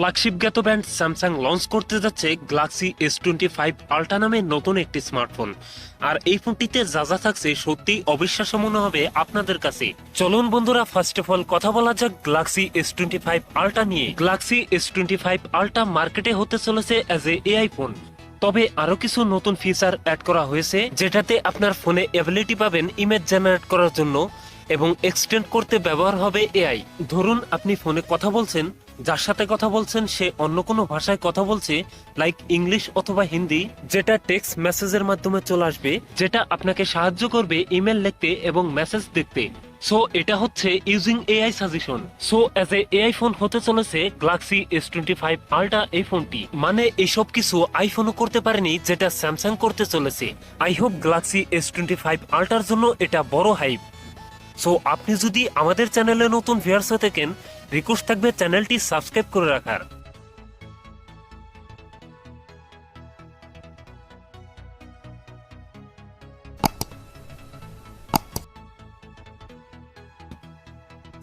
Flagship জ্ঞাত brand Samsung launch করতে যাচ্ছে Galaxy S twenty five Ultra নামে নতুন একটি স্মার্টফোন। আর এই ফোনটিতে যা যা থাকছে সত্যি অবিশ্বাস্য মনে হবে আপনাদের কাছে। চলুন বন্ধুরা ফার্স্ট অফ অল কথা বলা যাক Galaxy S twenty five Ultra নিয়ে। Galaxy S twenty five Ultra মার্কেটে হতে চলেছে অ্যাজ এ এআই ফোন তবে আরও কিছু নতুন ফিচার অ্যাড করা হয়েছে, যেটাতে আপনার ফোনে অ্যাবিলিটি পাবেন ইমেজ জেনারেট করার জন্য এবং এক্সটেন্ড করতে ব্যবহার হবে এআই ধরুন, আপনি ফোনে কথা বলছেন যার সাথে কথা বলছেন সে অন্য কোনো ভাষায় কথা বলছে লাইক ইংলিশ অথবা হিন্দি, যেটা টেক্সট মেসেজের মাধ্যমে চলে আসবে, যেটা আপনাকে সাহায্য করবে ইমেল লিখতে এবং মেসেজ দেখতে। সো এটা হচ্ছে using AI suggestion so as a AI phone হতে চলেছে Galaxy S twenty five Ultra এই ফোনটি মানে এসব কিছু আইফোনও করতে পারেনি, যেটা স্যামসাং করতে চলেছে। I hope Galaxy S twenty five আল্ট্রার জন্য এটা বড় হাইপ সো আপনি যদি আমাদের চ্যানেলে নতুন ভিউয়ার্স হয়ে থাকেন রিকোয়েস্ট থাকবে চ্যানেলটি সাবস্ক্রাইব করে রাখার।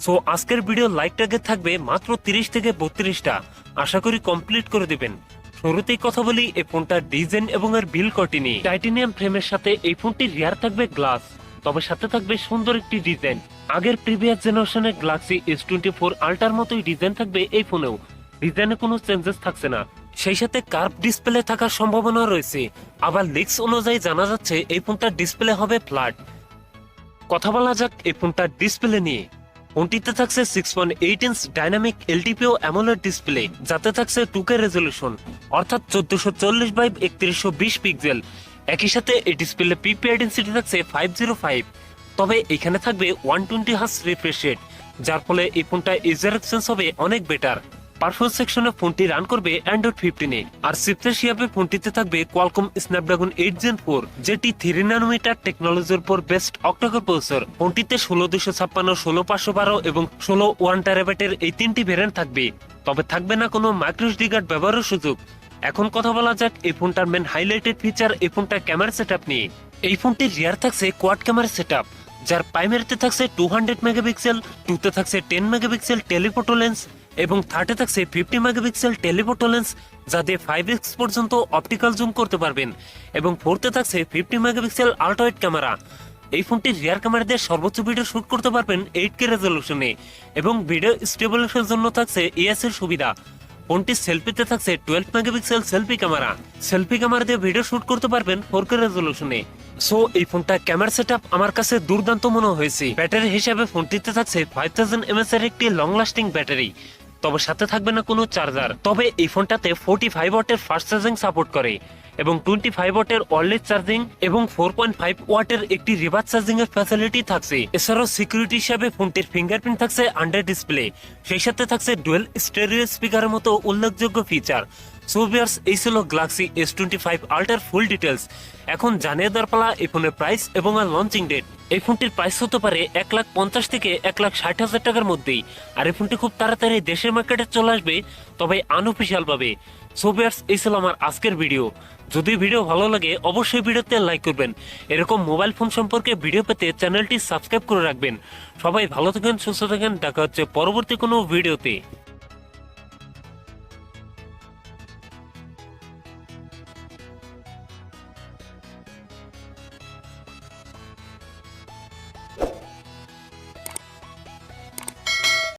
সো আজকের ভিডিও লাইক টার্গেট থাকবে মাত্র তিরিশ থেকে বত্রিশটা। আশা করি কমপ্লিট করে দিবেন। শুরুতেই কথা বলি, এই ফোনটার ডিজাইন এবং এর বিল কোয়ালিটি নিয়ে। টাইটেনিয়াম ফ্রেমের সাথে এই ফোনটি রিয়ার থাকবে গ্লাস তবে সাথে থাকবে সুন্দর একটি ডিজাইন। আগের প্রিভিয়াস জেনারেশনের গ্যালাক্সি এস টোয়েন্টি ফোর আল্টার মতোই ডিজাইন থাকবে এই ফোনেও। ডিজাইনে কোনো চেঞ্জেস থাকছে না। সেই সাথে কার্ভ ডিসপ্লে থাকার সম্ভাবনা রয়েছে। আবার লিক্স অনুযায়ী জানা যাচ্ছে এই ফোনটার ডিসপ্লে হবে ফ্ল্যাট কথা বলা যাক এই ফোনটার ডিসপ্লে নিয়ে। ফোনটিতে থাকছে six point eight inch dynamic LTPO AMOLED display যাতে থাকছে টুকে রেজলিউশন অর্থাৎ চোদ্দশো চল্লিশ বাই একত্রিশশো বিশ পিক্সেল একই সাথে এই ডিসপ্লে পিপিআই ডেন্সিটি থাকছে ফাইভ জিরো ফাইভ তবে এখানে থাকবে one twenty hertz refresh rate যার ফলে এই ফোনটা ইউজার এক্সচেঞ্জ হবে অনেক বেটার পারফরমেন্স সেকশনে ফোনটি রান করবে অ্যান্ড্রয়েড ফিফটিনে আর সিপ্রেস হিসাবে ফোনটিতে থাকবে Qualcomm Snapdragon eight gen four যেটি থ্রি নানোমিটার টেকনোলজির উপর বেস্ট অক্টোকর প্রসেসর ফোনটিতে ষোলো দুশো ছাপ্পান্ন, ষোলো পাঁচশো বারো এবং ষোলো ওয়ান টেরাবাইটের এই তিনটি ভেরিয়েন্ট থাকবে। তবে থাকবে না কোনো মাইক্রোসডি কার্ড ব্যবহারের সুযোগ। এখন কথা বলা যাক এই ফোনটার মেন হাইলাইটেড ফিচার এই ফোনটার ক্যামেরা সেটআপ নিয়ে। এই ফোনটির রিয়ার থাকছে কোয়াড ক্যামেরা সেটআপ যার প্রাইমারিতে থাকছে টু হান্ড্রেড মেগাপিক্সেল টুতে থাকছে টেন মেগাপিক্সেল টেলিফোটো লেন্স এবং থার্ডে থাকছে ফিফটি মেগাপিক্সেল টেলিফোটো লেন্স যা দিয়ে ফাইভ এক্স পর্যন্ত অপটিক্যাল জুম করতে পারবেন। এবং ফোর্থে থাকছে ফিফটি মেগাপিক্সেল আল্ট্রাওয়েড ক্যামেরা এই ফোনটির রিয়ার ক্যামেরা দিয়ে সর্বোচ্চ ভিডিও শুট করতে পারবেন এইট কে রেজলিউশনে এবং ভিডিও স্টেবলেশনের জন্য থাকছে ইএস এর সুবিধা ফোনটির সেলফিতে থাকছে twelve megapixel selfie camera selfie camera দিয়ে ভিডিও শুট করতে পারবেন ফোর কে রেজলিউশনে সো এই ফোনটা ক্যামেরা সেট আমার কাছে দুর্দান্ত মনে হয়েছে। ব্যাটারি হিসাবে ফোনটিতে থাকছে ফাইভ থাউজেন্ড এমএস এর একটি লং লাস্টিং ব্যাটারি তবে সাথে থাকবে না কোনো চার্জার তবে এই ফোনটাতে ফোর্টি ফাইভ ওয়াটের ফাস্ট চার্জিং সাপোর্ট করে। এবং টোয়েন্টি ফাইভ ওয়াটের ওয়ারলেস চার্জিং এবং ফোর পয়েন্ট ফাইভ ওয়াটের একটি রিভার্স চার্জিং এর ফ্যাসিলিটি থাকছে। এছাড়াও সিকিউরিটি হিসাবে ফোনটির ফিঙ্গারপ্রিন্ট থাকছে আন্ডার ডিসপ্লে সেই সাথে থাকছে ডুয়েল স্টেরিও স্পিকারের মতো উল্লেখযোগ্য ফিচার সোভিয়ার্স এই ছিল গ্যালাক্সি এস টোয়েন্টি ফাইভ আল্টার ফুল ডিটেলস এখন জানিয়ে দেওয়ার পালা এই ফোনের প্রাইস এবং লঞ্চিং ডেট এই ফোনটির প্রাইস হতে পারে এক লাখ পঞ্চাশ থেকে এক লাখ ষাট হাজার টাকার মধ্যেই। আর এই ফোনটি খুব তাড়াতাড়ি দেশের মার্কেটে চলে আসবে, তবে আনঅফিসিয়াল ভাবে সো ভিউয়ার্স এই ছিল আমার আজকের ভিডিও যদি ভিডিও ভালো লাগে, অবশ্যই ভিডিওতে লাইক করবেন। এরকম মোবাইল ফোন সম্পর্কে ভিডিও পেতে চ্যানেলটি সাবস্ক্রাইব করে রাখবেন। সবাই ভালো থাকেন, সুস্থ থাকেন। দেখা হচ্ছে পরবর্তী কোনো ভিডিওতে